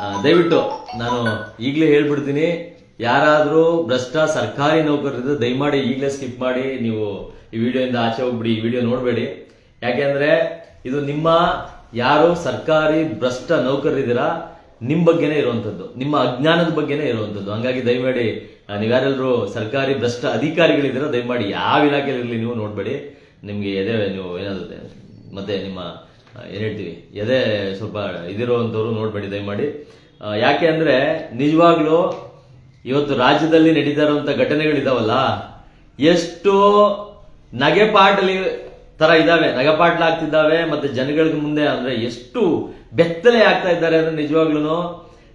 ಆ, ದಯವಿಟ್ಟು ನಾನು ಈಗಲೇ ಹೇಳ್ಬಿಡ್ತೀನಿ. ಯಾರಾದರೂ ಭ್ರಷ್ಟ ಸರ್ಕಾರಿ ನೌಕರರಿಂದ ದಯಮಾಡಿ ಈಗಲೇ ಸ್ಕಿಪ್ ಮಾಡಿ ನೀವು ಈ ವಿಡಿಯೋಯಿಂದ ಆಚೆ ಹೋಗ್ಬಿಡಿ ಈ ವಿಡಿಯೋ ನೋಡಬೇಡಿ. ಯಾಕೆಂದ್ರೆ ಇದು ನಿಮ್ಮ ಯಾರು ಸರ್ಕಾರಿ ಭ್ರಷ್ಟ ನೌಕರರಿದ್ದೀರಾ ನಿಮ್ಮ ಬಗ್ಗೆನೇ ಇರುವಂಥದ್ದು ನಿಮ್ಮ ಅಜ್ಞಾನದ ಬಗ್ಗೆನೇ ಇರುವಂಥದ್ದು. ಹಂಗಾಗಿ ದಯಮಾಡಿ ನೀವು ನೀವ್ಯಾರೆಲ್ಲರೂ ಸರ್ಕಾರಿ ಭ್ರಷ್ಟ ಅಧಿಕಾರಿಗಳಿದ್ದೀರಾ ದಯಮಾಡಿ ಯಾವ ಇಲಾಖೆಯಲ್ಲಿ ನೀವು ನೋಡಬೇಡಿ. ನಿಮಗೆ ಎದೆ ನೀವು ಏನಾಗುತ್ತೆ ಮತ್ತೆ ನಿಮ್ಮ ಏನ್ ಹೇಳ್ತೀವಿ? ಎದೆ ಸ್ವಲ್ಪ ಇದಿರುವಂಥವ್ರು ನೋಡ್ಬೇಡಿ, ದಯಮಾಡಿ. ಯಾಕೆ ಅಂದರೆ ನಿಜವಾಗ್ಲೂ ಇವತ್ತು ರಾಜ್ಯದಲ್ಲಿ ನಡೀತಾ ಇರುವಂತ ಘಟನೆಗಳಿದಾವಲ್ಲ, ಎಷ್ಟು ನಗೆಪಾಟಲಿ ತರ ಇದಾವೆ. ನಗೆಪಾಟ್ಲಾಗ್ತಿದ್ದಾವೆ ಮತ್ತೆ ಜನಗಳಿಗೆ ಮುಂದೆ ಅಂದ್ರೆ ಎಷ್ಟು ಬೆತ್ತಲೆ ಆಗ್ತಾ ಇದ್ದಾರೆ ಅಂದ್ರೆ ನಿಜವಾಗ್ಲೂ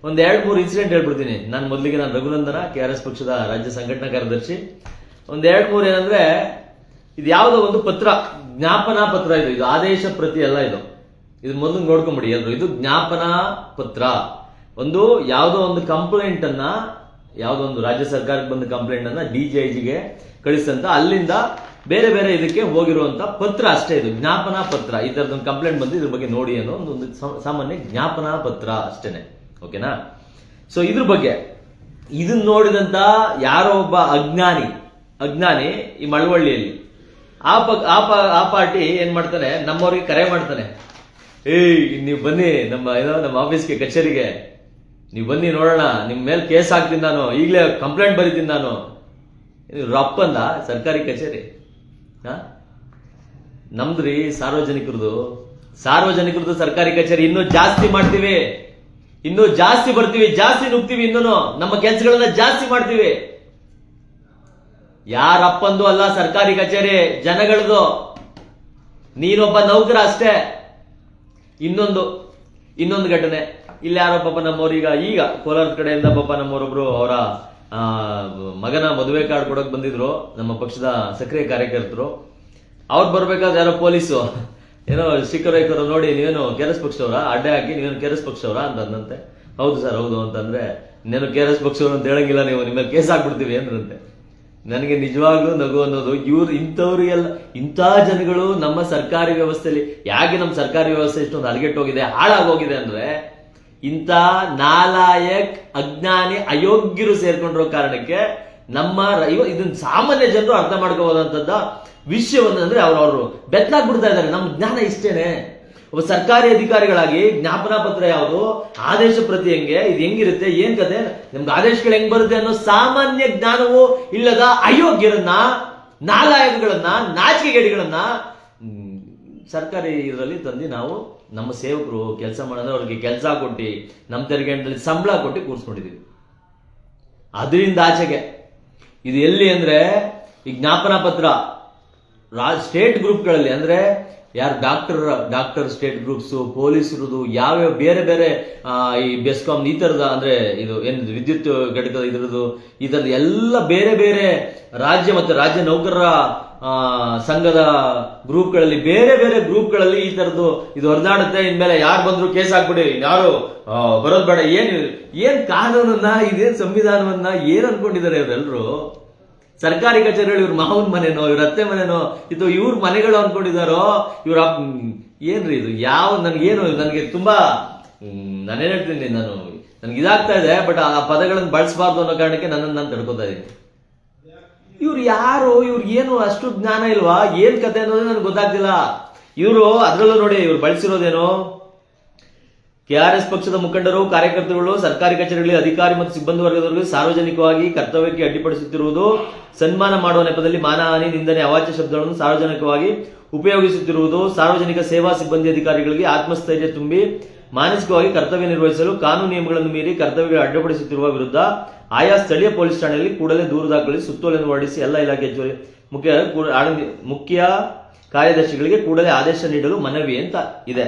ಒಂದ್ ಎರಡ್ ಮೂರು ಇನ್ಸಿಡೆಂಟ್ ಹೇಳ್ಬಿಡ್ತೀನಿ. ನಾನು ಮೊದಲಿಗೆ ನಾನು ರಘುನಂದನ, ಕೆ ಆರ್ ಎಸ್ ಪಕ್ಷದ ರಾಜ್ಯ ಸಂಘಟನಾ ಕಾರ್ಯದರ್ಶಿ. ಒಂದ್ ಎರಡ್ ಮೂರು ಏನಂದ್ರೆ ಇದು ಯಾವುದೋ ಒಂದು ಪತ್ರ, ಜ್ಞಾಪನಾ ಪತ್ರ ಇದು. ಇದು ಆದೇಶ ಪ್ರತಿ ಅಲ್ಲ ಇದು. ಇದು ಮೊದಲು ನೋಡ್ಕೊಂಬಿಡಿ. ಎಲ್ರು, ಇದು ಜ್ಞಾಪನಾ ಪತ್ರ. ಒಂದು ಯಾವುದೋ ಒಂದು ಕಂಪ್ಲೇಂಟ್ ಅನ್ನ ಯಾವುದೋ ಒಂದು ರಾಜ್ಯ ಸರ್ಕಾರಕ್ಕೆ ಬಂದ ಕಂಪ್ಲೇಂಟ್ ಅನ್ನ ಡಿ ಜಿ ಕಳಿಸಂತ ಅಲ್ಲಿಂದ ಬೇರೆ ಬೇರೆ ಇದಕ್ಕೆ ಹೋಗಿರುವಂತ ಪತ್ರ ಅಷ್ಟೇ ಇದು. ಜ್ಞಾಪನಾ ಪತ್ರ. ಈ ತರದೊಂದು ಕಂಪ್ಲೇಂಟ್ ಬಂದು ಇದ್ರ ಬಗ್ಗೆ ನೋಡಿ ಅನ್ನೋ ಒಂದು ಒಂದು ಸಾಮಾನ್ಯ ಜ್ಞಾಪನಾ ಪತ್ರ ಅಷ್ಟೇನೆ. ಓಕೆನಾ? ಸೊ ಇದ್ರ ಬಗ್ಗೆ ಇದನ್ನ ನೋಡಿದಂತ ಯಾರೋ ಒಬ್ಬ ಅಜ್ಞಾನಿ ಅಜ್ಞಾನಿ ಈ ಮಳವಳ್ಳಿಯಲ್ಲಿ. ಆ ಪ ಆ ಪಾರ್ಟಿ ಏನ್ ಮಾಡ್ತಾನೆ? ನಮ್ಮವ್ರಿಗೆ ಕರೆ ಮಾಡ್ತಾನೆ. ಏಯ್ ನೀವು ಬನ್ನಿ, ನಮ್ಮ ಏನೋ ನಮ್ಮ ಆಫೀಸ್ಗೆ, ಕಚೇರಿಗೆ. ನೀವು ಬನ್ನಿ ನೋಡೋಣ ನಿಮ್ಮ ಮೇಲೆ ಕೇಸ್ ಹಾಕ್ತೀನಿ ನಾನು, ಈಗಲೇ ಕಂಪ್ಲೇಂಟ್ ಬರೀತೀನಿ ನಾನು. ರಪ್ಪಂದ ಸರ್ಕಾರಿ ಕಚೇರಿ. ಹಾ? ರೀ ಸಾರ್ವಜನಿಕರದು. ಸಾರ್ವಜನಿಕರದು ಸರ್ಕಾರಿ ಕಚೇರಿ, ಇನ್ನೂ ಜಾಸ್ತಿ ಮಾಡ್ತೀವಿ. ಇನ್ನೂ ಜಾಸ್ತಿ ಬರ್ತೀವಿ, ಜಾಸ್ತಿ ನುಗ್ತೀವಿ ಇನ್ನೂ ನಮ್ಮ ಕೆಲಸಗಳನ್ನ ಜಾಸ್ತಿ ಮಾಡ್ತೀವಿ. ಯಾರಪ್ಪಂದು ಅಲ್ಲ ಸರ್ಕಾರಿ ಕಚೇರಿ, ಜನಗಳದು. ನೀನೊಬ್ಬ ನೌಕರ ಅಷ್ಟೇ. ಇನ್ನೊಂದು ಇನ್ನೊಂದು ಘಟನೆ. ಇಲ್ಲಿ ಯಾರೋ ಪಾಪ ನಮ್ಮವ್ರೀಗ ಈಗ ಕೋಲಾರ ಕಡೆಯಿಂದ ಪಾಪ ನಮ್ಮವರೊಬ್ರು ಅವರ ಮಗನ ಮದುವೆ ಕಾರ್ಡ್ ಕೊಡಕ್ ಬಂದಿದ್ರು. ನಮ್ಮ ಪಕ್ಷದ ಸಕ್ರಿಯ ಕಾರ್ಯಕರ್ತರು. ಅವ್ರು ಬರ್ಬೇಕಾದ್ರೆ ಯಾರೋ ಪೊಲೀಸು. ಏನೋ ಸ್ಟಿಕ್ಕರ್ ಐಕರು ನೋಡಿ ನೀವೇನು ಕೆರೆಸ್ ಪಕ್ಷವ್ರ ಅಡ್ಡೆ ಹಾಕಿ ನೀವೇನು ಕೆ ಆರ್ ಎಸ್ ಅಂತ ಅಂತಂದಂತೆ ಹೌದು ಸರ್, ಹೌದು ಅಂತಂದ್ರೆ, ಇನ್ನೇನು ಎಸ್ ಪಕ್ಷವರು ಅಂತ ಹೇಳಂಗಿಲ್ಲ ನೀವು ನಿಮ್ಮ ಕೇಸ್ ಹಾಕ್ಬಿಡ್ತೀವಿ ಅಂದ್ರಂತೆ. ನನಗೆ ನಿಜವಾಗ್ಲೂ ನಗು ಅನ್ನೋದು ಇವ್ರು ಇಂಥವ್ರಿಗೆಲ್ಲ ಇಂಥ ಜನಗಳು ನಮ್ಮ ಸರ್ಕಾರಿ ವ್ಯವಸ್ಥೆಯಲ್ಲಿ ಯಾಕೆ ನಮ್ಮ ಸರ್ಕಾರಿ ವ್ಯವಸ್ಥೆ ಇಷ್ಟೊಂದು ಅಲಗೆಟ್ಟೋಗಿದೆ ಹಾಳಾಗೋಗಿದೆ ಅಂದ್ರೆ ಇಂಥ ನಾಲಾಯಕ್ ಅಜ್ಞಾನಿ ಅಯೋಗ್ಯರು ಸೇರ್ಕೊಂಡಿರೋ ಕಾರಣಕ್ಕೆ ನಮ್ಮ ಇದನ್ನ ಸಾಮಾನ್ಯ ಜನರು ಅರ್ಥ ಮಾಡ್ಕೋಬಹುದಂತದ್ದ ವಿಷಯವನ್ನ ಅಂದ್ರೆ ಅವ್ರು ಅವರು ಬೆತ್ತಲಾಗ್ಬಿಡ್ತಾ ಇದ್ದಾರೆ. ನಮ್ಮ ಜ್ಞಾನ ಇಷ್ಟೇನೆ. ಒಬ್ಬ ಸರ್ಕಾರಿ ಅಧಿಕಾರಿಗಳಾಗಿ ಜ್ಞಾಪನಾ ಪತ್ರ ಯಾವುದು? ಆದೇಶ ಪ್ರತಿ ಹೆಂಗೆ? ಇದು ಹೆಂಗಿರುತ್ತೆ? ಏನ್ ಕತೆ? ನಮ್ಗೆ ಆದೇಶಗಳು ಹೆಂಗ್ ಬರುತ್ತೆ ಅನ್ನೋ ಸಾಮಾನ್ಯ ಜ್ಞಾನವೂ ಇಲ್ಲದ ಅಯೋಗ್ಯರನ್ನ, ನಾಲಾಯಕಗಳನ್ನ, ನಾಚಿಕೆಗೇಡಿಗಳನ್ನ ಸರ್ಕಾರಿ ಇದರಲ್ಲಿ ತಂದು ನಾವು ನಮ್ಮ ಸೇವಕರು ಕೆಲಸ ಮಾಡಿದ್ರೆ ಅವ್ರಿಗೆ ಕೆಲಸ ಕೊಟ್ಟು, ನಮ್ಮ ತೆರಿಗೆ ಸಂಬಳ ಕೊಟ್ಟು ಕೂರಿಸ್ಕೊಂಡಿದ್ದೀವಿ ಅದರಿಂದ ಆಚೆಗೆ, ಇದು ಎಲ್ಲಿ ಅಂದ್ರೆ, ಈ ಜ್ಞಾಪನಾ ಪತ್ರ ರಾಜ್ ಸ್ಟೇಟ್ ಗ್ರೂಪ್ಗಳಲ್ಲಿ ಅಂದ್ರೆ ಯಾರು ಡಾಕ್ಟರ್ ಡಾಕ್ಟರ್ ಸ್ಟೇಟ್ ಗ್ರೂಪ್ಸ್ ಪೊಲೀಸರದು ಯಾವ್ಯಾವ ಬೇರೆ ಬೇರೆ ಈ ಬೆಸ್ಕಾಂ ಈ ತರದ ಅಂದ್ರೆ ಇದು ಏನಿದು ವಿದ್ಯುತ್ ಘಟಕದ ಇದರದ್ದು ತರದ ಎಲ್ಲ ಬೇರೆ ಬೇರೆ ರಾಜ್ಯ ಮತ್ತು ರಾಜ್ಯ ನೌಕರರ ಸಂಘದ ಗ್ರೂಪ್ಗಳಲ್ಲಿ, ಬೇರೆ ಬೇರೆ ಗ್ರೂಪ್ಗಳಲ್ಲಿ ಈ ಥರದ್ದು ಇದು ಹೊರದಾಡುತ್ತೆ. ಇನ್ಮೇಲೆ ಯಾರು ಬಂದ್ರು ಕೇಸ್ ಹಾಕ್ಬಿಡಿ. ಯಾರು ಬರೋದು ಬರೋದ್ ಬೇಡ. ಏನು ಏನು ಕಾನೂನನ್ನ, ಇದೇನು ಸಂವಿಧಾನವನ್ನ ಏನ್ ಅನ್ಕೊಂಡಿದ್ದಾರೆ ಇವರೆಲ್ಲರೂ ಸರ್ಕಾರಿ ಕಚೇರಿಗಳು ಇವ್ರ ಮಾವನ್ ಮನೆನೋ, ಇವ್ರ ಅತ್ತೆ ಮನೆನೋ, ಇದು ಇವ್ರ ಮನೆಗಳು ಅನ್ಕೊಂಡಿದಾರೋ ಇವ್ರ ಏನ್ರಿ ಇದು? ಯಾವ ನನ್ಗೇನು ನನಗೆ ತುಂಬಾ ನಾನೇನು ಹೇಳ್ತೀನಿ, ನಾನು ನನ್ಗೆ ಇದಾಗ್ತಾ ಇದೆ, ಬಟ್ ಆ ಪದಗಳನ್ನು ಬಳಸಬಾರ್ದು ಅನ್ನೋ ಕಾರಣಕ್ಕೆ ನನ್ನನ್ನು ನಾನು ತಡ್ಕೊತಾ ಇದ್ದೀನಿ ಇವ್ರು ಯಾರು? ಇವ್ರಿಗೆ ಏನು ಅಷ್ಟು ಜ್ಞಾನ ಇಲ್ವಾ? ಏನ್ ಕತೆ ಅನ್ನೋದೇ ನನಗೆ ಗೊತ್ತಾಗ್ತಿಲ್ಲ. ಇವರು ಅದರಲ್ಲೂ ನೋಡಿ, ಇವ್ರು ಬಳಸಿರೋದೇನು? ಕೆ ಆರ್ ಎಸ್ ಪಕ್ಷದ ಮುಖಂಡರು, ಕಾರ್ಯಕರ್ತರುಗಳು, ಸರ್ಕಾರಿ ಕಚೇರಿಗಳಲ್ಲಿ ಅಧಿಕಾರಿ ಮತ್ತು ಸಿಬ್ಬಂದಿ ವರ್ಗದವರಿಗೆ ಸಾರ್ವಜನಿಕವಾಗಿ ಕರ್ತವ್ಯಕ್ಕೆ ಅಡ್ಡಿಪಡಿಸುತ್ತಿರುವುದು, ಸನ್ಮಾನ ಮಾಡುವ ನೆಪದಲ್ಲಿ ಮಾನಹಾನಿ ನಿಂದನೆ, ಅವಾಚ್ಯ ಶಬ್ದಗಳನ್ನು ಸಾರ್ವಜನಿಕವಾಗಿ ಉಪಯೋಗಿಸುತ್ತಿರುವುದು, ಸಾರ್ವಜನಿಕ ಸೇವಾ ಸಿಬ್ಬಂದಿ ಅಧಿಕಾರಿಗಳಿಗೆ ಆತ್ಮಸ್ಥೈರ್ಯ ತುಂಬಿ ಮಾನಸಿಕವಾಗಿ ಕರ್ತವ್ಯ ನಿರ್ವಹಿಸಲು ಕಾನೂನು ನಿಯಮಗಳನ್ನು ಮೀರಿ ಕರ್ತವ್ಯಗಳು ಅಡ್ಡಿಪಡಿಸುತ್ತಿರುವ ವಿರುದ್ಧ ಆಯಾ ಸ್ಥಳೀಯ ಪೊಲೀಸ್ ಠಾಣೆಯಲ್ಲಿ ಕೂಡಲೇ ದೂರು ದಾಖಲಿಸಿ ಸುತ್ತೋಲೆಯನ್ನು ಹೊರಡಿಸಿ ಎಲ್ಲ ಇಲಾಖೆ ಮುಖ್ಯ ಮುಖ್ಯ ಕಾರ್ಯದರ್ಶಿಗಳಿಗೆ ಕೂಡಲೇ ಆದೇಶ ನೀಡಲು ಮನವಿ ಅಂತ ಇದೆ.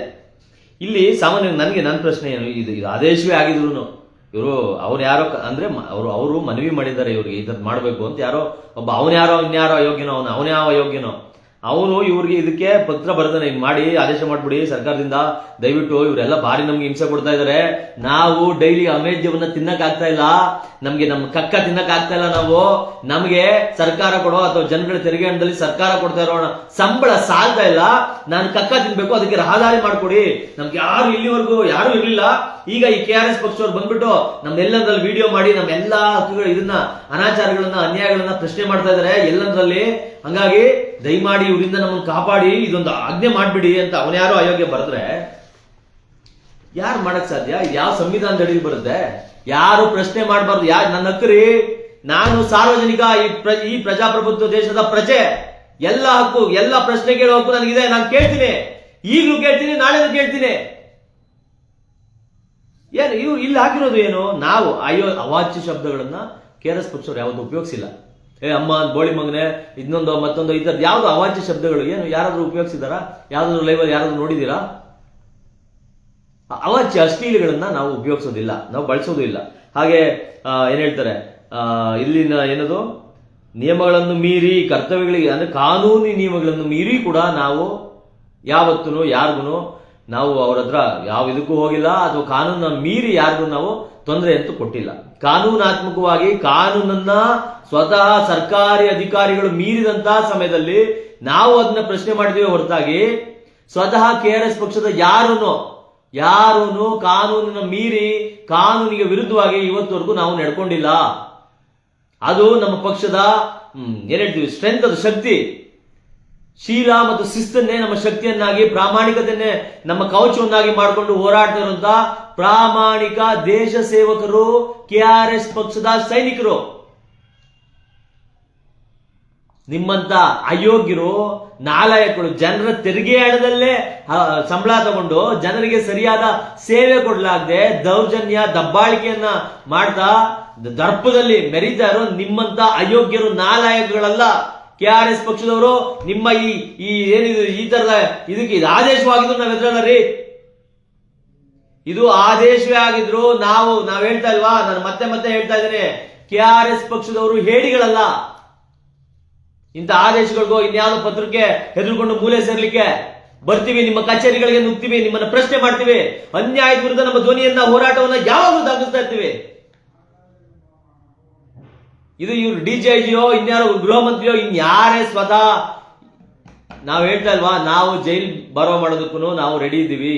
ಇಲ್ಲಿ ಸಾಮಾನ್ಯ ನನಗೆ ನನ್ನ ಪ್ರಶ್ನೆ ಏನು? ಇದು ಇದು ಆದೇಶವೇ ಆಗಿದ್ರು ಇವರು ಅವ್ರು ಯಾರೋ ಅಂದ್ರೆ ಅವರು ಅವರು ಮನವಿ ಮಾಡಿದ್ದಾರೆ ಇವ್ರಿಗೆ ಇದನ್ನ ಮಾಡಬೇಕು ಅಂತ ಯಾರೋ ಒಬ್ಬ ಅವನ ಯಾರೋ ಇನ್ಯಾರೋ ಅಯೋಗ್ಯನೋ, ಅವನು ಅವನ ಯಾವ ಅಯೋಗ್ಯನೋ. ಅವನು ಇವ್ರಿಗೆ ಇದಕ್ಕೆ ಪತ್ರ ಬರ್ತಾನೆ ಹಿಂಗ್ ಮಾಡಿ ಆದೇಶ ಮಾಡ್ಬಿಡಿ, ಸರ್ಕಾರದಿಂದ ದಯವಿಟ್ಟು ಇವರೆಲ್ಲ ಭಾರಿ ನಮ್ಗೆ ಹಿಂಸೆ ಕೊಡ್ತಾ ಇದಾರೆ. ನಾವು ಡೈಲಿ ಅಮೇಜ್ಯವನ್ನ ತಿನ್ನಕ್ ಆಗ್ತಾ ಇಲ್ಲ. ನಮ್ಗೆ ನಮ್ ಕಕ್ಕ ತಿನ್ನಕ್ ಆಗ್ತಾ ಇಲ್ಲ ನಾವು. ನಮ್ಗೆ ಸರ್ಕಾರ ಕೊಡೋ ಅಥವಾ ಜನಗಳ ತೆರಿಗೆ ಹಣದಲ್ಲಿ ಸರ್ಕಾರ ಕೊಡ್ತಾ ಇರೋ ಸಂಬಳ ಸಾಲ್ತಾ ಇಲ್ಲ. ನಾನು ಕಕ್ಕ ತಿನ್ಬೇಕು, ಅದಕ್ಕೆ ರಹದಾರಿ ಮಾಡ್ಕೊಡಿ. ನಮ್ಗೆ ಯಾರು ಇಲ್ಲಿವರೆಗೂ ಯಾರು ಇರ್ಲಿಲ್ಲ. ಈಗ ಈ ಕೆ ಆರ್ ಎಸ್ ಪಕ್ಷದವ್ರು ಬಂದ್ಬಿಟ್ಟು ನಮ್ಮೆಲ್ಲದ್ರಲ್ಲಿ ವಿಡಿಯೋ ಮಾಡಿ ನಮ್ಮೆಲ್ಲಾ ಹಕ್ಕುಗಳು ಇದನ್ನ, ಅನಾಚಾರಗಳನ್ನ, ಅನ್ಯಾಯಗಳನ್ನ ಪ್ರಶ್ನೆ ಮಾಡ್ತಾ ಇದಾರೆ. ಎಲ್ಲಂದ್ರಲ್ಲಿ ಹಂಗಾಗಿ ದಯಮಾಡಿ ಇವರಿಂದ ನಮ್ಮನ್ನು ಕಾಪಾಡಿ, ಇದೊಂದು ಆಜ್ಞೆ ಮಾಡ್ಬಿಡಿ ಅಂತ ಅವನ್ಯಾರೋ ಅಯೋಗ್ಯ ಬರೆದ್ರೆ, ಯಾರು ಮಾಡಕ್ ಸಾಧ್ಯ? ಯಾವ ಸಂವಿಧಾನದ ಅಡಿಯಲ್ಲಿ ಬರುತ್ತೆ? ಯಾರು ಪ್ರಶ್ನೆ ಮಾಡಬಾರ್ದು? ಯಾರು ನನ್ನ ಹಕ್ಕರಿ? ನಾನು ಸಾರ್ವಜನಿಕ ಈ ಪ್ರಜಾಪ್ರಭುತ್ವ ದೇಶದ ಪ್ರಜೆ. ಎಲ್ಲ ಹಕ್ಕು, ಎಲ್ಲ ಪ್ರಶ್ನೆ ಕೇಳೋ ಹಕ್ಕು ನನಗಿದೆ. ನಾನು ಕೇಳ್ತೀನಿ. ಈಗಲೂ ಕೇಳ್ತೀನಿ, ನಾಳೆನೂ ಕೇಳ್ತೀನಿ. ಏನು ಇವ್ರು ಇಲ್ಲಿ ಹಾಕಿರೋದು ಏನು? ನಾವು ಅಯೋ ಅವಾಚ್ಯ ಶಬ್ದಗಳನ್ನ ಕೆ ಆರ್ ಎಸ್ ಪಕ್ಷವ್ರು ಯಾವುದು ಉಪಯೋಗಿಸಿಲ್ಲ. ಏ, ಅಮ್ಮ, ಬೋಳಿ ಮಗನೆ, ಇನ್ನೊಂದು, ಮತ್ತೊಂದು, ಈ ಥರದ್ದು ಯಾವುದು ಅವಾಚ್ಯ ಶಬ್ದಗಳು? ಏನು, ಯಾರಾದರೂ ಉಪಯೋಗಿಸಿದಾರಾ? ಯಾವ್ದಾದ್ರು ಲೈವಲ್ಲಿ ಯಾರಾದರೂ ನೋಡಿದ್ದೀರಾ ಅವಾಚ್ಯ ಅಶ್ಲೀಲಗಳನ್ನ ನಾವು ಉಪಯೋಗಿಸೋದಿಲ್ಲ, ನಾವು ಬಳಸೋದು ಇಲ್ಲ ಹಾಗೆ ಏನು ಹೇಳ್ತಾರೆ? ಇಲ್ಲಿನ ಏನದು? ನಿಯಮಗಳನ್ನು ಮೀರಿ, ಕರ್ತವ್ಯಗಳಿಗೆ, ಅಂದ್ರೆ ಕಾನೂನಿ ನಿಯಮಗಳನ್ನು ಮೀರಿ ಕೂಡ ನಾವು ಯಾವತ್ತೂ ಯಾರಿಗೂ ನಾವು ಅವರ ಹತ್ರ ಯಾವ ಇದಕ್ಕೂ ಹೋಗಿಲ್ಲ, ಅಥವಾ ಕಾನೂನನ್ನ ಮೀರಿ ಯಾರಿಗೂ ನಾವು ತೊಂದರೆ ಅಂತೂ ಕೊಟ್ಟಿಲ್ಲ. ಕಾನೂನಾತ್ಮಕವಾಗಿ ಕಾನೂನನ್ನ ಸ್ವತಃ ಸರ್ಕಾರಿ ಅಧಿಕಾರಿಗಳು ಮೀರಿದಂತಹ ಸಮಯದಲ್ಲಿ ನಾವು ಅದನ್ನ ಪ್ರಶ್ನೆ ಮಾಡಿದೀವಿ ಹೊರತಾಗಿ, ಸ್ವತಃ ಕೆ ಆರ್ ಎಸ್ ಪಕ್ಷದ ಯಾರೂನು ಯಾರೂನು ಕಾನೂನಿನ ಮೀರಿ ಕಾನೂನಿಗೆ ವಿರುದ್ಧವಾಗಿ ಇವತ್ತವರೆಗೂ ನಾವು ನಡ್ಕೊಂಡಿಲ್ಲ. ಅದು ನಮ್ಮ ಪಕ್ಷದ ಏನ್ ಹೇಳ್ತೀವಿ ಸ್ಟ್ರೆಂತ್ ಅದು, ಶಕ್ತಿ. ಶೀಲ ಮತ್ತು ಶಿಸ್ತನ್ನೇ ನಮ್ಮ ಶಕ್ತಿಯನ್ನಾಗಿ, ಪ್ರಾಮಾಣಿಕತೆಯನ್ನೇ ನಮ್ಮ ಕವಚವನ್ನಾಗಿ ಮಾಡಿಕೊಂಡು ಹೋರಾಡ್ತಾ ಪ್ರಾಮಾಣಿಕ ದೇಶ ಸೇವಕರು, ಕೆ ಆರ್ ಎಸ್ ಪಕ್ಷದ ಸೈನಿಕರು. ನಿಮ್ಮಂತ ಅಯೋಗ್ಯರು, ನಾಲಾಯಕರು, ಜನರ ತೆರಿಗೆ ಹಣದಲ್ಲೇ ಸಂಬಳ ತಗೊಂಡು ಜನರಿಗೆ ಸರಿಯಾದ ಸೇವೆ ಕೊಡಲಾಗದೆ ದೌರ್ಜನ್ಯ, ದಬ್ಬಾಳಿಕೆಯನ್ನ ಮಾಡ್ತಾ ದರ್ಪದಲ್ಲಿ ಮೆರೀತಾ ಇರೋ ನಿಮ್ಮಂತ ಅಯೋಗ್ಯರು ನಾಲಾಯಕಗಳಲ್ಲ ಕೆ ಆರ್ ಎಸ್ ಪಕ್ಷದವರು ನಿಮ್ಮ ಈ ಈ ಏನಿದು, ಈ ತರದ ಇದಕ್ಕೆ ಇದು ಆದೇಶವಾಗಿದ್ರು ನಾವ್ ಎದ್ರಲ್ಲ ರೀ. ಇದು ಆದೇಶವೇ ಆಗಿದ್ರು ನಾವು, ನಾವ್ ಹೇಳ್ತಾ ಇಲ್ವಾ? ನಾನು ಮತ್ತೆ ಮತ್ತೆ ಹೇಳ್ತಾ ಇದ್ದೀನಿ. ಕೆ ಆರ್ ಎಸ್ ಪಕ್ಷದವರು ಹೇಡಿಗಳಲ್ಲ. ಇಂಥ ಆದೇಶಗಳಿಗೂ ಇನ್ಯಾವುದೋ ಪತ್ರಕ್ಕೆ ಹೆದರ್ಕೊಂಡು ಮೂಲೆ ಸೇರ್ಲಿಕ್ಕೆ ಬರ್ತೀವಿ, ನಿಮ್ಮ ಕಚೇರಿಗಳಿಗೆ ನುಗ್ತೀವಿ ನಿಮ್ಮನ್ನ ಪ್ರಶ್ನೆ ಮಾಡ್ತೀವಿ. ಅನ್ಯಾಯದ ವಿರುದ್ಧ ನಮ್ಮ ಧ್ವನಿಯನ್ನ ಹೋರಾಟವನ್ನ ಯಾವಾಗಲೂ ದಾಖಲಿಸ್ತಾ ಇರ್ತೀವಿ. ಇದು ಇವ್ರು ಡಿ ಜೆ ಜಿಯೋ ಇನ್ಯಾರೋ ಗೃಹ ಮಂತ್ರಿಯೋ ಇನ್ಯಾರೇ ಸ್ವತಃ ನಾವು ಹೇಳ್ತಾ ಇಲ್ವಾ, ನಾವು ಜೈಲ್ ಬರೋ ಮಾಡೋದಕ್ಕೂ ನಾವು ರೆಡಿ ಇದ್ದೀವಿ.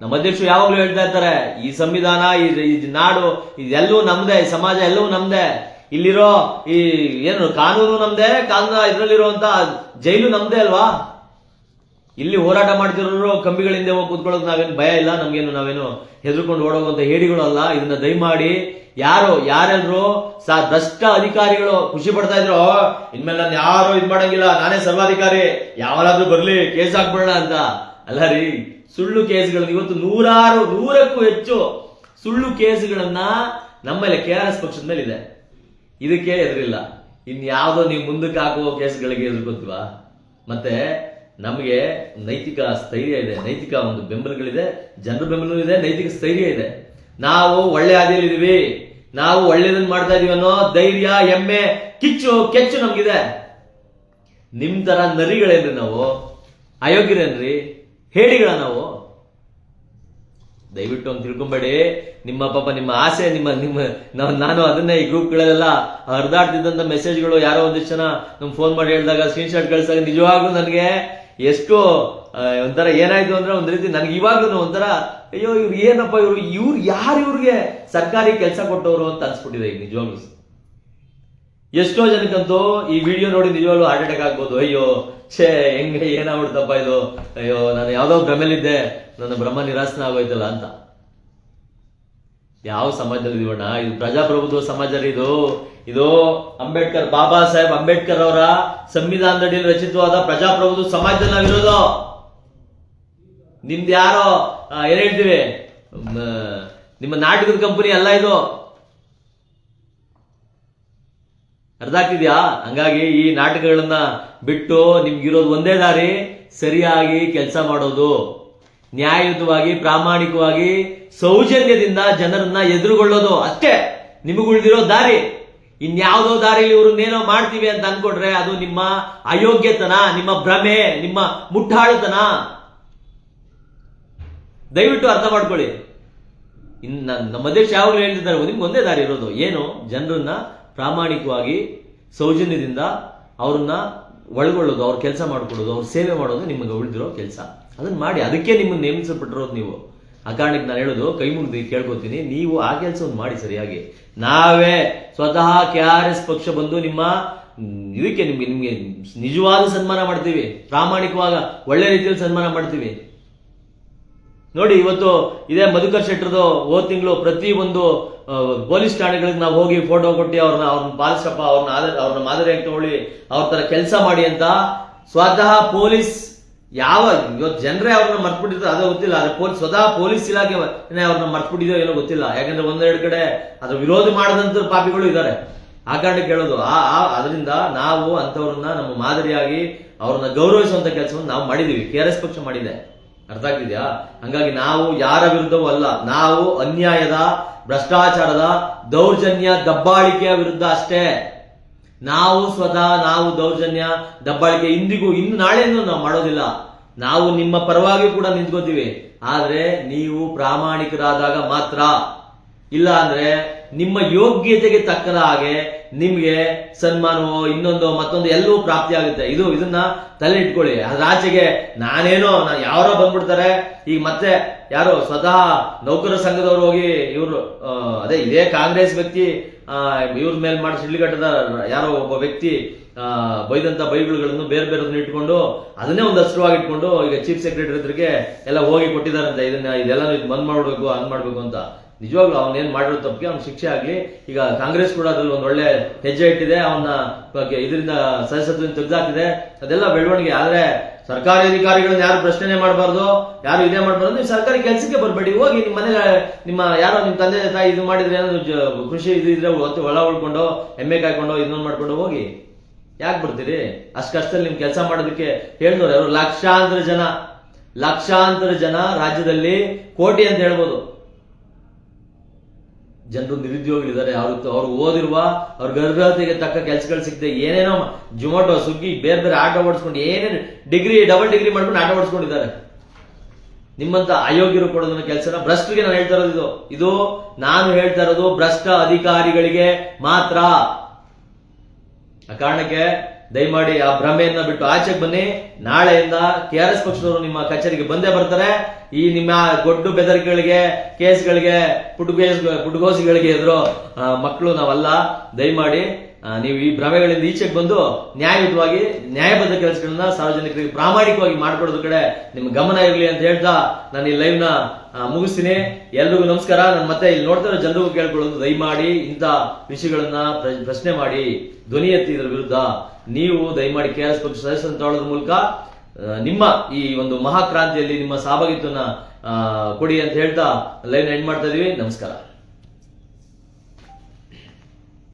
ನಮ್ಮ ಅಧ್ಯಕ್ಷರು ಯಾವಾಗಲೂ ಹೇಳ್ತಾ ಇರ್ತಾರೆ, ಈ ಸಂವಿಧಾನ, ಈ ಈ ನಾಡು ಇದೆಲ್ಲವೂ ನಮ್ದೇ, ಈ ಸಮಾಜ ಎಲ್ಲವೂ ನಮ್ದೇ. ಇಲ್ಲಿರೋ ಈ, ಏನು, ಕಾನೂನು ನಮ್ದೇ, ಕಾನೂನು ಇದ್ರಲ್ಲಿರುವಂತ ಜೈಲು ನಮ್ದೇ ಅಲ್ವಾ? ಇಲ್ಲಿ ಹೋರಾಟ ಮಾಡ್ತಿರೋರು ಕಂಬಿಗಳಿಂದ ಹೋಗಿ ಕೂತ್ಕೊಳ್ಳೋದು ನಾವೇನು ಭಯ ಇಲ್ಲ, ನಮ್ಗೇನು ನಾವೇನು ಹೆದರ್ಕೊಂಡು ಓಡೋಗುವಂತ ಹೇಡಿಗಳು ಅಲ್ಲ. ಇದನ್ನ ದಯಮಾಡಿ ಯಾರು, ಯಾರೆಲ್ರು ಸಾ ಭ್ರಷ್ಟ ಅಧಿಕಾರಿಗಳು ಖುಷಿ ಪಡ್ತಾ ಇದ್ರು, ಇನ್ಮೇಲೆ ನಾನು ಯಾರು ಇದ್ ಮಾಡಂಗಿಲ್ಲ, ನಾನೇ ಸರ್ವಾಧಿಕಾರಿ ಯಾವಾಗಾದ್ರೂ ಬರ್ಲಿ, ಕೇಸ್ ಹಾಕ್ಬಿಡೋಣ ಅಂತ. ಅಲ್ಲ ರೀ, ಸುಳ್ಳು ಕೇಸ್ಗಳು ಇವತ್ತು ನೂರಾರು, ನೂರಕ್ಕೂ ಹೆಚ್ಚು ಸುಳ್ಳು ಕೇಸ್ಗಳನ್ನ ನಮ್ಮಲ್ಲಿ ಕೆ ಆರ್ ಎಸ್ ಪಕ್ಷದ ಮೇಲೆ ಇದೆ ಇದಕ್ಕೆ ಎದುರಿಲ್ಲ. ಇನ್ಯಾವುದೋ ನೀವು ಮುಂದಕ್ಕೆ ಹಾಕುವ ಕೇಸ್ಗಳಿಗೆ ಎದುರ್ಕೊತೀವಾ ಮತ್ತೆ ನಮಗೆ ನೈತಿಕ ಸ್ಥೈರ್ಯ ಇದೆ, ನೈತಿಕ ಒಂದು ಬೆಂಬಲಗಳಿದೆ, ಜನರ ಇದೆ, ನೈತಿಕ ಸ್ಥೈರ್ಯ ಇದೆ. ನಾವು ಒಳ್ಳೆ ಹಾದಿಯಲ್ಲಿದ್ದೀವಿ. ನಾವು ಒಳ್ಳೇದನ್ನ ಮಾಡ್ತಾ ಇದೀವಿ ಅನ್ನೋ ಧೈರ್ಯ ಎಮ್ಮೆ ಕಿಚ್ಚು, ಕೆಚ್ಚು ನಮಗಿದೆ. ನಿಮ್ ತರ ನರಿಗಳೇನ್ರಿ ನಾವು? ಅಯೋಗ್ಯರೇನ್ರಿ? ಹೇಡಿಗಳ ನಾವು? ದಯವಿಟ್ಟು ಒಂದು ತಿಳ್ಕೊಂಬೇಡಿ. ನಿಮ್ಮ ಪಾಪ, ನಿಮ್ಮ ಆಸೆ, ನಿಮ್ಮ ನಿಮ್ಮ, ನಾವು, ನಾನು ಅದನ್ನೇ ಈ ಗ್ರೂಪ್ಗಳಲ್ಲೆಲ್ಲ ಹರಿದಾಡ್ತಿದ್ದಂಥ ಮೆಸೇಜ್ಗಳು ಯಾರೋ ಒಂದಿಷ್ಟು ಜನ ನಮ್ಗೆ ಫೋನ್ ಮಾಡಿ ಹೇಳಿದಾಗ ಸ್ಕ್ರೀನ್ಶಾಟ್ ಕಳಿಸಿದಾಗ ನಿಜವಾಗ್ಲೂ ನನಗೆ ಎಷ್ಟು ಒಂಥರ ಏನಾಯ್ತು ಅಂದ್ರೆ ಒಂದ್ ರೀತಿ ನನಗೆ ಇವಾಗ್ಲೂ ಒಂಥರ, ಅಯ್ಯೋ, ಇವ್ರು ಏನಪ್ಪ ಇವ್ರು ಇವ್ರು ಯಾರು ಇವ್ರಿಗೆ ಸರ್ಕಾರಿ ಕೆಲಸ ಕೊಟ್ಟವರು ಅಂತ ಅನ್ಸ್ಬಿಟ್ಟಿದೆ ಈಗ ನಿಜವಾಗ್ಲೂ ಎಷ್ಟೋ ಜನಕ್ಕಂತೂ ಈ ವಿಡಿಯೋ ನೋಡಿ ನಿಜವಾಗ್ಲೂ ಹಾರ್ಟ್ ಅಟ್ಯಾಕ್ ಆಗ್ಬೋದು. ಅಯ್ಯೋ, ಛೇ, ಹೆಂಗೆ ಏನಾಗ್ಬಿಡ್ತಪ್ಪ ಇದು? ಅಯ್ಯೋ, ನಾನು ಯಾವ್ದೋ ಭ್ರಮೆಲಿದ್ದೆ. ನನ್ನ ಬ್ರಹ್ಮ ನಿರಾಸನ ಆಗೋಯ್ತಲ್ಲ ಅಂತ. ಯಾವ ಸಮಾಜದಲ್ಲಿ ಇದೀವಣ್ಣ ಇದು ಪ್ರಜಾಪ್ರಭುತ್ವ ಸಮಾಜ ಇದು. ಇದು ಅಂಬೇಡ್ಕರ್, ಬಾಬಾ ಸಾಹೇಬ್ ಅಂಬೇಡ್ಕರ್ ಅವರ ಸಂವಿಧಾನದಡಿ ರಚಿತವಾದ ಪ್ರಜಾಪ್ರಭುತ್ವ ಸಮಾಜದಲ್ಲಿ ನಾವಿರೋದು ನಿಮ್ದು ಯಾರೋ ಏನ್ ಹೇಳ್ತೀವಿ? ನಿಮ್ಮ ನಾಟಕದ ಕಂಪನಿ ಅಲ್ಲ ಇದು. ಅರ್ಧ ಆಗ್ತಿದ್ಯಾ? ಹಂಗಾಗಿ ಈ ನಾಟಕಗಳನ್ನ ಬಿಟ್ಟು ನಿಮ್ಗಿರೋದು ಒಂದೇ ದಾರಿ, ಸರಿಯಾಗಿ ಕೆಲಸ ಮಾಡೋದು. ನ್ಯಾಯಯುತವಾಗಿ, ಪ್ರಾಮಾಣಿಕವಾಗಿ, ಸೌಜನ್ಯದಿಂದ ಜನರನ್ನ ಎದುರುಗೊಳ್ಳೋದು ಅಷ್ಟೇ. ನಿಮಗುಳಿದಿರೋ ದಾರಿ. ಇನ್ಯಾವುದೋ ದಾರಿಲಿ ಇವ್ರನ್ನೇನೋ ಮಾಡ್ತೀವಿ ಅಂತ ಅನ್ಕೊಂಡ್ರೆ ಅದು ನಿಮ್ಮ ಅಯೋಗ್ಯತನ, ನಿಮ್ಮ ಭ್ರಮೆ, ನಿಮ್ಮ ಮುಟ್ಟಾಳುತನ ದಯವಿಟ್ಟು ಅರ್ಥ ಮಾಡ್ಕೊಳ್ಳಿ. ಇನ್ನು ನಮ್ಮ ದೇಶ ಯಾವಾಗಲೂ ಹೇಳ್ತಿದ್ದಾರೆ, ನಿಮ್ಗೆ ಒಂದೇ ದಾರಿ ಇರೋದು. ಏನು? ಜನರನ್ನ ಪ್ರಾಮಾಣಿಕವಾಗಿ, ಸೌಜನ್ಯದಿಂದ ಅವ್ರನ್ನ ಒಳಗೊಳ್ಳೋದು, ಅವ್ರ ಕೆಲಸ ಮಾಡ್ಕೊಡೋದು, ಅವ್ರ ಸೇವೆ ಮಾಡೋದು ನಿಮಗೆ ಉಳಿದಿರೋ ಕೆಲಸ. ಅದನ್ನು ಮಾಡಿ, ಅದಕ್ಕೆ ನಿಮ್ಮನ್ನು ನೇಮಿಸಲ್ಪಟ್ಟಿರೋದು ನೀವು. ಆ ಕಾರಣಕ್ಕೆ ನಾನು ಹೇಳೋದು, ಕೈ ಮುಗಿದು ಕೇಳ್ಕೊತೀನಿ, ನೀವು ಆ ಕೆಲಸವನ್ನು ಮಾಡಿ ಸರಿಯಾಗಿ. ನಾವೇ ಸ್ವತಃ ಕೆ ಆರ್ ಎಸ್ ಪಕ್ಷ ಬಂದು ನಿಮ್ಮ, ಇದಕ್ಕೆ ನಿಮಗೆ ನಿಮಗೆ ನಿಜವಾದ ಸನ್ಮಾನ ಮಾಡ್ತೀವಿ. ಪ್ರಾಮಾಣಿಕವಾಗ ಒಳ್ಳೆ ರೀತಿಯಲ್ಲಿ ಸನ್ಮಾನ ಮಾಡ್ತೀವಿ. ನೋಡಿ, ಇವತ್ತು ಇದೇ ಮಧುಕರ್ ಶೆಟ್ಟರ್ದು ಹೋದ ತಿಂಗಳು ಪ್ರತಿ ಒಂದು ಪೊಲೀಸ್ ಠಾಣೆಗಳಿಗೆ ನಾವು ಹೋಗಿ ಫೋಟೋ ಕೊಟ್ಟು ಅವ್ರನ್ನ ಅವ್ರನ್ನ ಪಾಲಿಸಪ್ಪ ಅವ್ರನ್ನ ಅವ್ರನ್ನ ಮಾದರಿಯಾಗಿ ತಗೊಳ್ಳಿ ಅವ್ರ ತರ ಕೆಲಸ ಮಾಡಿ ಅಂತ ಸ್ವತಃ ಪೊಲೀಸ್ ಯಾವ ಇವತ್ತು ಜನರೇ ಅವ್ರನ್ನ ಮರ್ತ್ಬಿಟ್ಟಿದ್ರು, ಅದೇ ಗೊತ್ತಿಲ್ಲ. ಆದ್ರೆ ಪೊಲೀಸ್, ಸ್ವತಃ ಪೊಲೀಸ್ ಇಲಾಖೆ ಅವ್ರನ್ನ ಮರ್ತ್ಬಿಟ್ಟಿದೋ ಏನೋ ಗೊತ್ತಿಲ್ಲ. ಯಾಕಂದ್ರೆ ಒಂದೆರಡು ಕಡೆ ಅದ್ರ ವಿರೋಧ ಮಾಡದಂತ ಪಾಪಿಗಳು ಇದ್ದಾರೆ. ಆ ಕಾರಣಕ್ಕೆ ಹೇಳೋದು, ಆ ಅದರಿಂದ ನಾವು ಅಂಥವ್ರನ್ನ ನಮ್ಮ ಮಾದರಿಯಾಗಿ ಅವ್ರನ್ನ ಗೌರವಿಸುವಂತ ಕೆಲಸವನ್ನು ನಾವು ಮಾಡಿದೀವಿ. ಕೆ ಎಸ್ ಪಕ್ಷ ಮಾಡಿದೆ. ಅರ್ಥ ಆಗ್ತಿದ್ಯಾ? ಹಂಗಾಗಿ ನಾವು ಯಾರ ವಿರುದ್ಧವೂ ಅಲ್ಲ, ನಾವು ಅನ್ಯಾಯದ, ಭ್ರಷ್ಟಾಚಾರದ, ದೌರ್ಜನ್ಯ ದಬ್ಬಾಳಿಕೆಯ ವಿರುದ್ಧ ಅಷ್ಟೇ. ನಾವು ಸ್ವತಃ ನಾವು ದೌರ್ಜನ್ಯ, ದಬ್ಬಾಳಿಕೆ ಇಂದಿಗೂ, ಇನ್ನು ನಾಳೆಯಿಂದ ನಾವು ಮಾಡೋದಿಲ್ಲ. ನಾವು ನಿಮ್ಮ ಪರವಾಗಿ ಕೂಡ ನಿಂತ್ಕೋತೀವಿ. ಆದ್ರೆ ನೀವು ಪ್ರಾಮಾಣಿಕರಾದಾಗ ಮಾತ್ರ. ಇಲ್ಲ ಅಂದ್ರೆ ನಿಮ್ಮ ಯೋಗ್ಯತೆಗೆ ತಕ್ಕದ ಹಾಗೆ ನಿಮ್ಗೆ ಸನ್ಮಾನವೋ ಇನ್ನೊಂದು ಮತ್ತೊಂದು ಎಲ್ಲವೂ ಪ್ರಾಪ್ತಿ ಆಗುತ್ತೆ. ಇದು ಇದನ್ನ ತಲೆ ಇಟ್ಕೊಳ್ಳಿ ಅದ್ರ ಆಚೆಗೆ ನಾನೇನೋ ನಾನು ಯಾರೋ ಬಂದ್ಬಿಡ್ತಾರೆ. ಈಗ ಮತ್ತೆ ಯಾರೋ ಸ್ವತಃ ನೌಕರ ಸಂಘದವ್ರು ಹೋಗಿ ಇವರು ಅದೇ ಇದೇ ಕಾಂಗ್ರೆಸ್ ವ್ಯಕ್ತಿ ಇವ್ರ ಮೇಲೆ ಮಾಡಿ ಸಿಡ್ಲಿಗಟ್ಟದ ಯಾರೋ ಒಬ್ಬ ವ್ಯಕ್ತಿ ಬೈದಂತ ಬೈಗುಳುಗಳನ್ನು ಬೇರೆ ಬೇರೆ ಇಟ್ಕೊಂಡು ಅದನ್ನೇ ಒಂದು ಅಸ್ತ್ರವಾಗಿ ಇಟ್ಕೊಂಡು ಈಗ ಚೀಫ್ ಸೆಕ್ರೆಟರಿ ಹತ್ರಕ್ಕೆ ಎಲ್ಲ ಹೋಗಿ ಕೊಟ್ಟಿದ್ದಾರಂತೆ. ಇದನ್ನ ಇದೆಲ್ಲ ಬಂದ್ ಮಾಡ್ಬೇಕು ಹಂಗ್ ಮಾಡ್ಬೇಕು ಅಂತ. ನಿಜವಾಗ್ಲೂ ಅವನ್ ಏನ್ ಮಾಡಿರೋ ತಪ್ಪಿಗೆ ಅವ್ನ ಶಿಕ್ಷೆ ಆಗ್ಲಿ. ಈಗ ಕಾಂಗ್ರೆಸ್ ಕೂಡ ಅದ್ರಲ್ಲಿ ಒಂದು ಒಳ್ಳೆ ಹೆಜ್ಜೆ ಇಟ್ಟಿದೆ. ಅವನ್ನ ಇದರಿಂದ ಸದಸ್ಯತ್ವದಿಂದ ತೆಗೆದಾಕಿದೆ ಅದೆಲ್ಲ ಬೆಳವಣಿಗೆ. ಆದ್ರೆ ಸರ್ಕಾರಿ ಅಧಿಕಾರಿಗಳನ್ನ ಯಾರು ಪ್ರಶ್ನೆ ಮಾಡಬಾರ್ದು. ಯಾರು ಇದೇ ಮಾಡಬಾರ್ದು. ನೀವು ಸರ್ಕಾರಿ ಕೆಲಸಕ್ಕೆ ಬರಬೇಡಿ. ಹೋಗಿ ನಿಮ್ಮ ಮನೆ ನಿಮ್ಮ ಯಾರೋ ನಿಮ್ಮ ತಂದೆ, ತಾಯಿ ಇದು ಮಾಡಿದ್ರೆ ಏನಾದ್ರು ಕೃಷಿ ಇದು ಇದ್ರೆ ಒಳ ಉಳ್ಕೊಂಡು, ಎಮ್ಮೆ ಕಾಯ್ಕೊಂಡು ಇನ್ನೊಂದು ಮಾಡ್ಕೊಂಡು ಹೋಗಿ. ಯಾಕೆ ಬರ್ತೀರಿ? ಅಷ್ಟು ಕಷ್ಟದಲ್ಲಿ ನಿಮ್ ಕೆಲಸ ಮಾಡೋದಕ್ಕೆ ಹೇಳ್ನೋರು ಅವರು ಲಕ್ಷಾಂತರ ಜನ. ಲಕ್ಷಾಂತರ ಜನ ರಾಜ್ಯದಲ್ಲಿ ಕೋಟಿ ಅಂತ ಹೇಳ್ಬೋದು. ಜನರು ನಿರುದ್ಯೋಗಿಗಳಿದ್ದಾರೆ. ಅವ್ರ ಅವ್ರು ಓದಿರುವ, ಅವ್ರ ಗರ್ಭತೆಗೆ ತಕ್ಕ ಕೆಲಸಗಳು ಸಿಗದೆ ಏನೇನೋ ಜೊಮಾಟೊ, ಸುಗ್ಗಿ, ಬೇರೆ ಬೇರೆ ಆಟ ಓಡಿಸ್ಕೊಂಡು ಏನೇನು ಡಿಗ್ರಿ, ಡಬಲ್ ಡಿಗ್ರಿ ಮಾಡ್ಕೊಂಡು ಆಟ ಓಡಿಸ್ಕೊಂಡಿದ್ದಾರೆ ನಿಮ್ಮಂತ ಅಯೋಗ್ಯರು ಕೊಡೋದನ್ನ ಕೆಲಸನ ಭ್ರಷ್ಟರಿಗೆ ನಾನು ಹೇಳ್ತಾ ಇರೋದು ಇದು. ಇದು ನಾನು ಹೇಳ್ತಾ ಇರೋದು ಭ್ರಷ್ಟ ಅಧಿಕಾರಿಗಳಿಗೆ ಮಾತ್ರ. ಆ ಕಾರಣಕ್ಕೆ ದಯಮಾಡಿ ಆ ಭ್ರಮೆಯನ್ನ ಬಿಟ್ಟು ಆಚೆಗೆ ಬನ್ನಿ. ನಾಳೆಯಿಂದ ಕೆ ಆರ್ ಎಸ್ ಪಕ್ಷದವರು ನಿಮ್ಮ ಕಚೇರಿಗೆ ಬಂದೇ ಬರ್ತಾರೆ. ಈ ನಿಮ್ಮ ಗೊಡ್ಡು ಬೆದರಿಕೆಗಳಿಗೆ, ಕೇಸ್ಗಳಿಗೆ, ಪುಟ್ಗೋಸ್, ಪುಟ್ಗೋಸಿಗಳಿಗೆ ಎದುರು ಮಕ್ಕಳು ನಾವಲ್ಲ. ದಯಮಾಡಿ ನೀವು ಈ ಭ್ರಮೆಗಳಿಂದ ಈಚೆಗೆ ಬಂದು ನ್ಯಾಯಯುತವಾಗಿ, ನ್ಯಾಯಬದ್ಧ ಕೆಲಸಗಳನ್ನ ಸಾರ್ವಜನಿಕರಿಗೆ ಪ್ರಾಮಾಣಿಕವಾಗಿ ಮಾಡ್ಕೊಡೋದ್ರ ಕಡೆ ನಿಮ್ಮ ಗಮನ ಇರಲಿ ಅಂತ ಹೇಳ್ತಾ ನಾನು ಈ ಲೈವ್ನ ಮುಗಿಸ್ತೀನಿ. ಎಲ್ರಿಗೂ ನಮಸ್ಕಾರ. ನಾನು ಮತ್ತೆ ಇಲ್ಲಿ ನೋಡ್ತಾ ಜನರಿಗೂ ಕೇಳ್ಕೊಳ್ಳೋದು ದಯಮಾಡಿ ಇಂಥ ವಿಷಯಗಳನ್ನ ಪ್ರ- ಪ್ರಶ್ನೆ ಮಾಡಿ. ಧ್ವನಿ ಎತ್ತಿ ಇದರ ವಿರುದ್ಧ ನೀವು ದಯಮಾಡಿ ಕೆ ಆರ್ ಎಸ್ ಪಕ್ಷ ಸದಸ್ಯರನ್ನು ತಗೊಳ್ಳೋದ್ರ ಮೂಲಕ ನಿಮ್ಮ ಈ ಒಂದು ಮಹಾಕ್ರಾಂತಿಯಲ್ಲಿ ನಿಮ್ಮ ಸಹಭಾಗಿತ್ವನ ಕೊಡಿ ಅಂತ ಹೇಳ್ತಾ ಲೈವ್ ಎಂಡ್ ಮಾಡ್ತಾ ಇದೀವಿ. ನಮಸ್ಕಾರ.